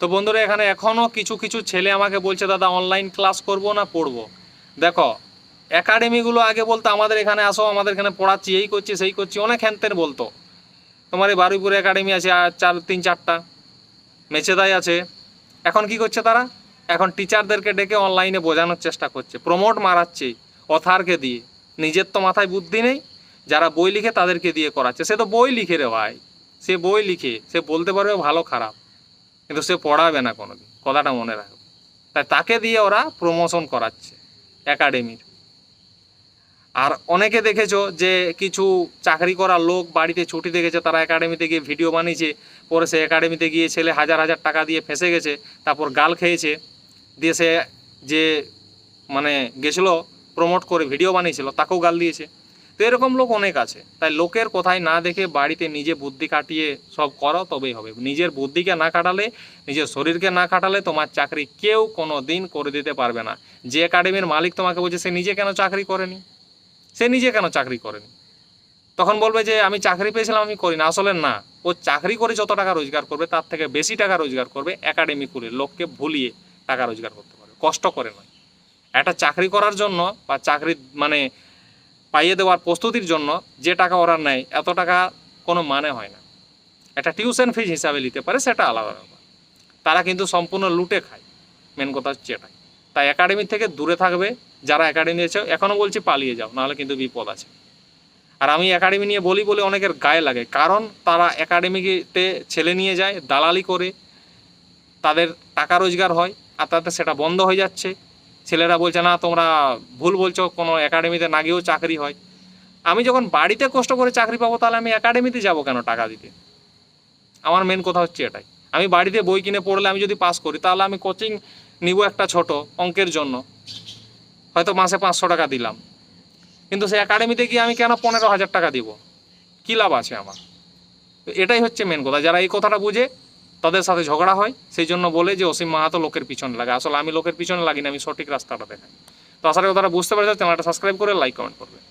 তো বন্ধুরা, এখানে এখনও কিছু কিছু ছেলে আমাকে বলছে, দাদা অনলাইন ক্লাস করব না, পড়ব? দেখো একাডেমিগুলো আগে বলতো, আমাদের এখানে আসো, আমাদের এখানে পড়াচ্ছি, এই করছি, সেই করছি। অনেক হ্যানতেন বলতো। তোমার এই বারুইপুরে একাডেমি আছে, আর চার, তিন, চারটা। মেচেদাই আছে। এখন কি করছে তারা? এখন টিচারদেরকে ডেকে অনলাইনে বোঝানোর চেষ্টা করছে প্রমোট মারাচ্ছে অথারকে দিয়ে। নিজের তো মাথায় বুদ্ধি নেই, যারা বই লিখে তাদেরকে দিয়ে করাচ্ছে। সে তো বই লিখে রে ভাই, সে বই লিখে, সে বলতে পারবে ভালো খারাপ। কিন্তু সে পড়াবে না কোনোদিন, কথাটা মনে রাখবে। তাই তাকে দিয়ে ওরা প্রমোশন করাচ্ছে একাডেমির আর অনেকে দেখেছ যে কিছু চাকরি করা লোক বাড়িতে ছুটি দেখেছে, তারা একাডেমিতে গিয়ে ভিডিও বানিয়েছে, পরে সে একাডেমিতে গিয়ে ছেলে হাজার হাজার টাকা দিয়ে ফেঁসে গেছে, তারপর গাল খেয়েছে, দিয়ে সে যে মানে গেছিল প্রমোট করে ভিডিও বানিয়েছিল, তাকেও গাল দিয়েছে। তো এরকম লোক অনেক আছে। তাই লোকের কোথায় না দেখে বাড়িতে নিজে বুদ্ধি কাটিয়ে সব করো, তবেই হবে। নিজের বুদ্ধিকে না কাটালে নিজের শরীরকে না কাটালে তোমার চাকরি কেউ কোনো দিন করে দিতে পারবে না। যে একাডেমির মালিক তোমাকে বলছে, সে নিজে কেন চাকরি করেনি? সে নিজে কেন চাকরি করেনি? তখন বলবে যে, আমি চাকরি পেয়েছিলাম, আমি করি না আসলে না। ও চাকরি করে যত টাকা রোজগার করবে, তার থেকে বেশি টাকা রোজগার করবে একাডেমি খুলে লোককে ভুলিয়ে টাকা রোজগার করতে পারবে। কষ্ট করে নয়। একটা চাকরি করার জন্য বা চাকরি মানে পাইয়ে দেওয়ার প্রস্তুতির জন্য যে টাকা ওরা নেয়, এত টাকা কোনো মানে হয় না। একটা টিউশন ফিজ হিসাবে নিতে পারে, সেটা আলাদা ব্যাপার। তারা কিন্তু সম্পূর্ণ লুটে খায়। মেন কথা হচ্ছে এটাই। তাই একাডেমি থেকে দূরে থাকবে, যারা একাডেমি আছে এখনও বলছি পালিয়ে যাও, নাহলে কিন্তু বিপদ আছে। আর আমি একাডেমি নিয়ে বলি বলে অনেকের গায়ে লাগে, কারণ তারা একাডেমিতে ছেলে নিয়ে যায়, দালালি করে, তাদের টাকা রোজগার হয়, আর তাতে সেটা বন্ধ হয়ে যাচ্ছে। ছেলেরা বলছে, না, তোমরা ভুল বলছো, কোনো একাডেমিতে না গিয়েও চাকরি হয়। আমি যখন বাড়িতে কষ্ট করে চাকরি পাবো, তাহলে আমি একাডেমিতে যাব কেন টাকা দিতে? আমার মেন কথা হচ্ছে এটাই। আমি বাড়িতে বই কিনে পড়লে আমি যদি পাস করি, তাহলে আমি কোচিং নিব একটা ছোট অঙ্কের জন্য। হয়তো মাসে পাঁচশো টাকা দিলাম। কিন্তু সেই একাডেমিতে গিয়ে আমি কেন পনেরো হাজার টাকা দিব? কী লাভ আছে আমার? তো এটাই হচ্ছে মেন কথা। যারা এই কথাটা বুঝে তাদের সাথে ঝগড়া হয়, সেই জন্য বলে যে অসীম মাহাতো লোকের পিছনে লাগে। আসলে আমি লোকের পিছনে লাগিনি আমি সঠিক রাস্তাটা দেখাই। তো আশা করি তারা বুঝতে পারছে। চ্যানেলটা সাবস্ক্রাইব করে, লাইক, কমেন্ট করবে।